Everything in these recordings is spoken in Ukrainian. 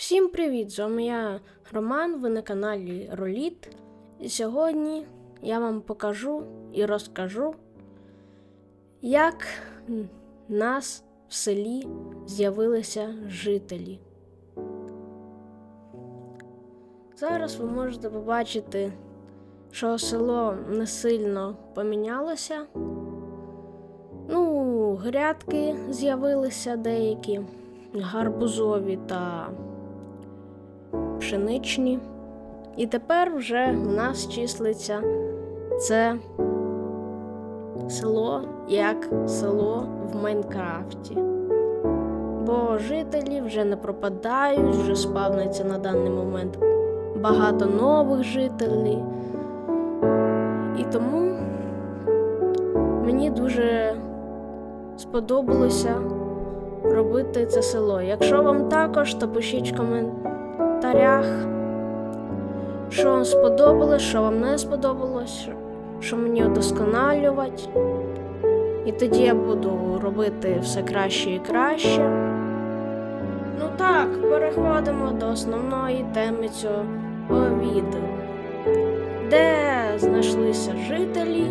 Всім привіт! З вами я Роман, ви на каналі Роліт. І сьогодні я вам покажу і розкажу, як нас в селі з'явилися жителі. Зараз ви можете побачити, що село не сильно помінялося. Ну, грядки з'явилися деякі гарбузові та пшеничні. І тепер вже в нас числиться це село як село в Майнкрафті. Бо жителі вже не пропадають, вже спавниться на даний момент багато нових жителів. І тому мені дуже сподобалося робити це село. Якщо вам також, то пишіть в коментарях, що вам сподобалось, що вам не сподобалось, що- мені удосконалювати. І тоді я буду робити все краще і краще. Ну так, переходимо до основної теми цього відео. Де знайшлися жителі,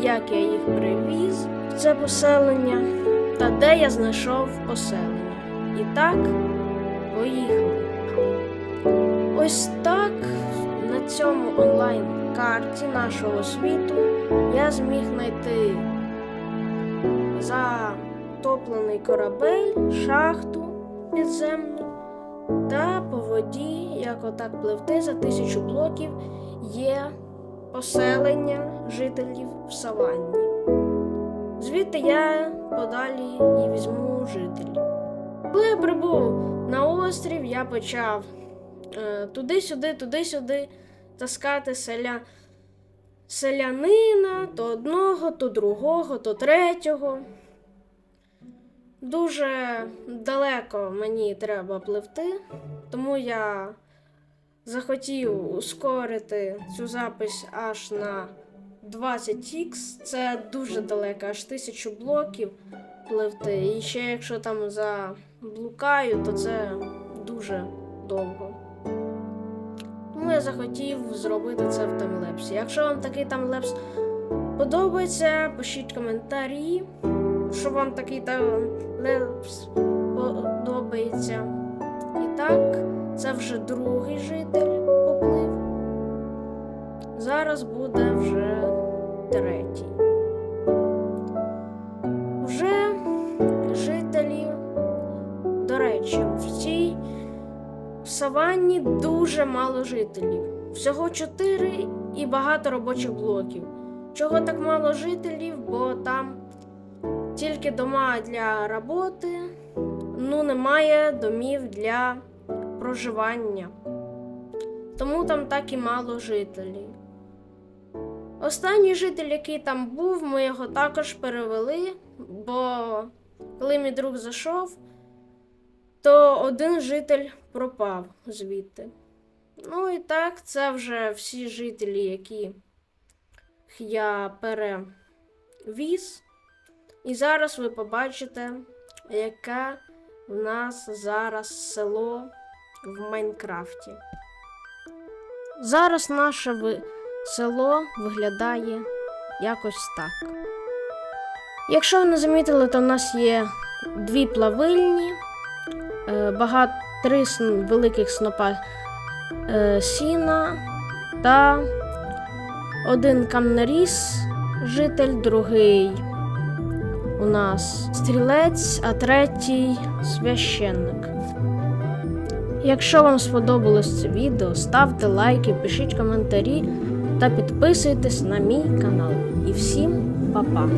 як я їх привіз в це поселення та де я знайшов поселення. І так, поїхали. Ось так на цьому онлайн-карті нашого світу я зміг знайти затоплений корабель, шахту підземну та по воді, як отак пливти за тисячу блоків, є поселення жителів в саванні. Звідти я подалі і візьму жителів. Коли я прибув на острів, я почав туди-сюди, туди-сюди таскати селя... селянина то одного, то другого, то третього. Дуже далеко мені треба пливти, тому я захотів ускорити цю запись аж на 20х. Це дуже далеко, аж тисячу блоків пливти. І ще якщо там заблукаю, то це дуже довго. Захотів зробити це в таймлепсі. Якщо вам такий таймлепс подобається, пишіть коментарі, що вам такий таймлепс подобається. І так, це вже другий житель поплив. Зараз буде вже третій. Саванні дуже мало жителів. Всього чотири і багато робочих блоків. Чого так мало жителів? Бо там тільки дома для роботи, ну немає домів для проживання. Тому там так і мало жителів. Останній житель, який там був, ми його також перевели, бо коли мій друг зайшов, то один житель пропав звідти. Ну і так, це вже всі жителі, які я перевіз. І зараз ви побачите, яке в нас зараз село в Майнкрафті. Зараз наше ви- село виглядає якось так. Якщо ви не замітили, то в нас є дві плавильні, багато три великих снопа е, сіна та один камнеріс, житель, другий у нас стрілець, а третій священник. Якщо вам сподобалось це відео, ставте лайки, пишіть коментарі та підписуйтесь на мій канал. І всім па-па!